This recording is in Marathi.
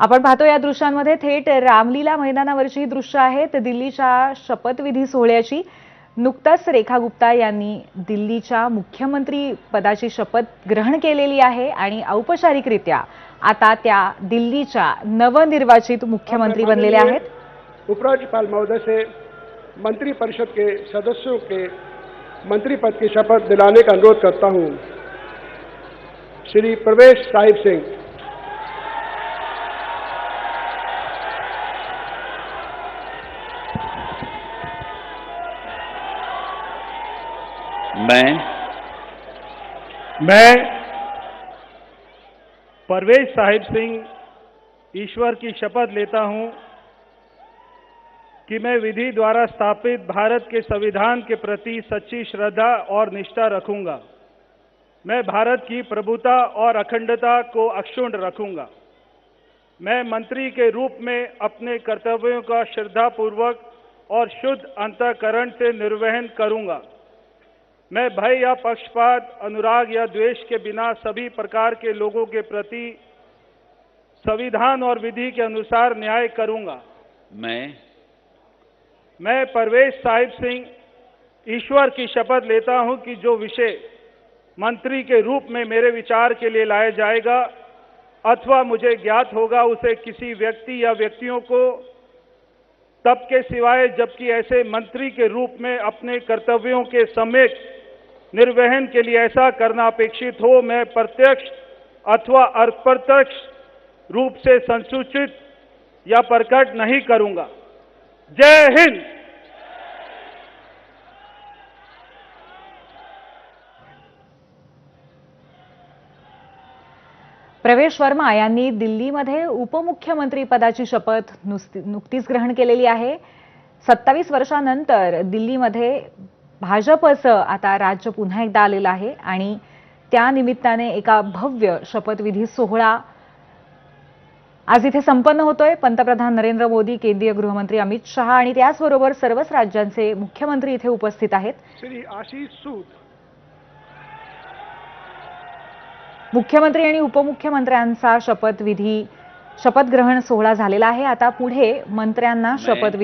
आपण पाहतो या दृश्यांमध्ये थेट रामलीला मैदानावरची ही दृश्य आहेत दिल्लीच्या शपथविधी सोहळ्याची नुकताच रेखा गुप्ता यांनी दिल्लीच्या मुख्यमंत्री पदाची शपथ ग्रहण केलेली आहे आणि औपचारिकरित्या आता त्या दिल्लीच्या नवनिर्वाचित मुख्यमंत्री बनलेल्या आहेत. उपराज्यपाल महोदय से मंत्रिपरिषद के सदस्यों के मंत्री पद की शपथ दिलाने का अनुरोध करता हूं। श्री प्रवेश साहिब सिंह मैं मैं परवेज साहिब सिंह ईश्वर की शपथ लेता हूँ कि मैं विधि द्वारा स्थापित भारत के संविधान के प्रति सच्ची श्रद्धा और निष्ठा रखूँगा। मैं भारत की प्रभुता और अखंडता को अक्षुण्ण रखूँगा। मैं मंत्री के रूप में अपने कर्तव्यों का श्रद्धापूर्वक और शुद्ध अंतकरण से निर्वहन करूँगा। मैं भय या पक्षपात अनुराग या द्वेष के बिना सभी प्रकार के लोगों के प्रति संविधान और विधि के अनुसार न्याय करूँगा। मैं? मैं परवेश साहिब सिंह ईश्वर की शपथ लेता हूँ कि जो विषय मंत्री के रूप में मेरे विचार के लिए लाया जाएगा अथवा मुझे ज्ञात होगा उसे किसी व्यक्ति या व्यक्तियों को तब के सिवाय जबकि ऐसे मंत्री के रूप में अपने कर्तव्यों के सम्यक निर्वहन के लिए ऐसा करना अपेक्षित हो मैं प्रत्यक्ष अथवा अप्रत्यक्ष रूप से संसूचित या प्रकट नहीं करूंगा। जय हिंद! प्रवेश वर्मा यांनी दिल्लीमध्ये उपमुख्यमंत्री पदाची शपथ नुसती- नुकतीच ग्रहण केलेली आहे. सत्तावीस वर्षानंतर दिल्लीमध्ये भाजपचं आता राज्य पुन्हा एकदा आलेलं आहे आणि त्या निमित्ताने एका भव्य शपथविधी सोहळा आज इथे संपन्न होतोय. पंतप्रधान नरेंद्र मोदी केंद्रीय गृहमंत्री अमित शहा आणि त्याचबरोबर सर्वच राज्यांचे मुख्यमंत्री इथे उपस्थित आहेत. श्री आशीष सूद. मुख्यमंत्री आणि उपमुख्यमंत्र्यांचा शपथविधी शपथग्रहण सोहळा झालेला आहे. आता पुढे मंत्र्यांना शपथविधी